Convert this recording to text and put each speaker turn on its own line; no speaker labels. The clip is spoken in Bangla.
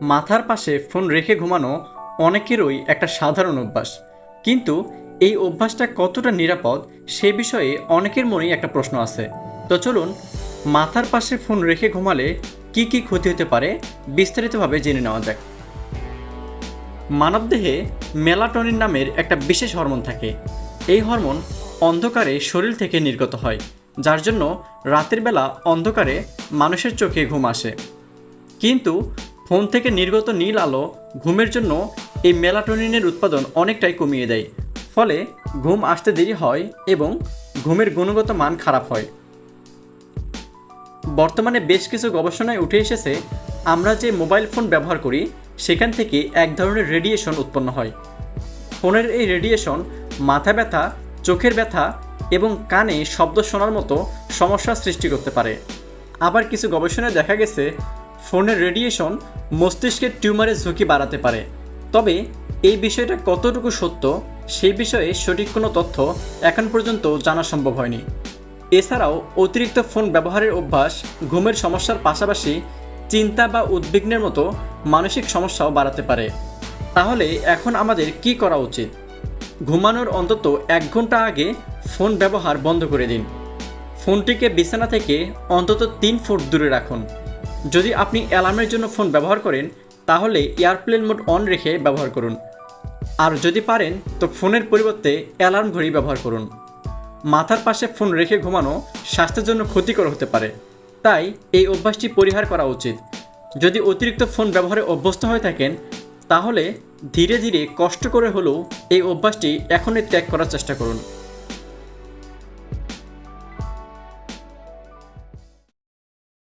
মাথার পাশে ফোন রেখে ঘুমানো অনেকেরই একটা সাধারণ অভ্যাস। কিন্তু এই অভ্যাসটা কতটা নিরাপদ সে বিষয়ে অনেকের মনেই একটা প্রশ্ন আছে। তো চলুন, মাথার পাশে ফোন রেখে ঘুমালে কি কি ক্ষতি হতে পারে বিস্তারিতভাবে জেনে নেওয়া যাক। মানবদেহে মেলাটোনিন নামের একটা বিশেষ হরমোন থাকে। এই হরমোন অন্ধকারে শরীর থেকে নির্গত হয়, যার জন্য রাতের বেলা অন্ধকারে মানুষের চোখে ঘুম আসে। কিন্তু ফোন থেকে নির্গত নীল আলো ঘুমের জন্য এই মেলাটোনিনের উৎপাদন অনেকটাই কমিয়ে দেয়। ফলে ঘুম আসতে দেরি হয় এবং ঘুমের গুণগত মান খারাপ হয়। বর্তমানে বেশ কিছু গবেষণায় উঠে এসেছে, আমরা যে মোবাইল ফোন ব্যবহার করি, সেখান থেকে এক ধরনের রেডিয়েশন উৎপন্ন হয়। ফোনের এই রেডিয়েশন মাথা ব্যথা, চোখের ব্যথা এবং কানে শব্দ শোনার মতো সমস্যার সৃষ্টি করতে পারে। আবার কিছু গবেষণায় দেখা গেছে ফোনের রেডিয়েশন মস্তিষ্কের টিউমারের ঝুঁকি বাড়াতে পারে। তবে এই বিষয়টা কতটুকু সত্য, সেই বিষয়ে সঠিক কোনো তথ্য এখন পর্যন্ত জানা সম্ভব হয়নি। এছাড়াও অতিরিক্ত ফোন ব্যবহারের অভ্যাস ঘুমের সমস্যার পাশাপাশি চিন্তা বা উদ্বিগ্নের মতো মানসিক সমস্যাও বাড়াতে পারে। তাহলে এখন আমাদের কি করা উচিত? ঘুমানোর অন্তত এক ঘণ্টা আগে ফোন ব্যবহার বন্ধ করে দিন। ফোনটিকে বিছানা থেকে অন্তত তিন ফুট দূরে রাখুন। যদি আপনি অ্যালার্মের জন্য ফোন ব্যবহার করেন, তাহলে এয়ারপ্লেন মোড অন রেখে ব্যবহার করুন। আর যদি পারেন, তো ফোনের পরিবর্তে অ্যালার্ম ঘড়ি ব্যবহার করুন। মাথার পাশে ফোন রেখে ঘুমানো স্বাস্থ্যের জন্য ক্ষতিকর হতে পারে। তাই এই অভ্যাসটি পরিহার করা উচিত। যদি অতিরিক্ত ফোন ব্যবহারে অভ্যস্ত হয়ে থাকেন, তাহলে ধীরে ধীরে কষ্ট করে হলেও এই অভ্যাসটি এখনই ত্যাগ করার চেষ্টা করুন।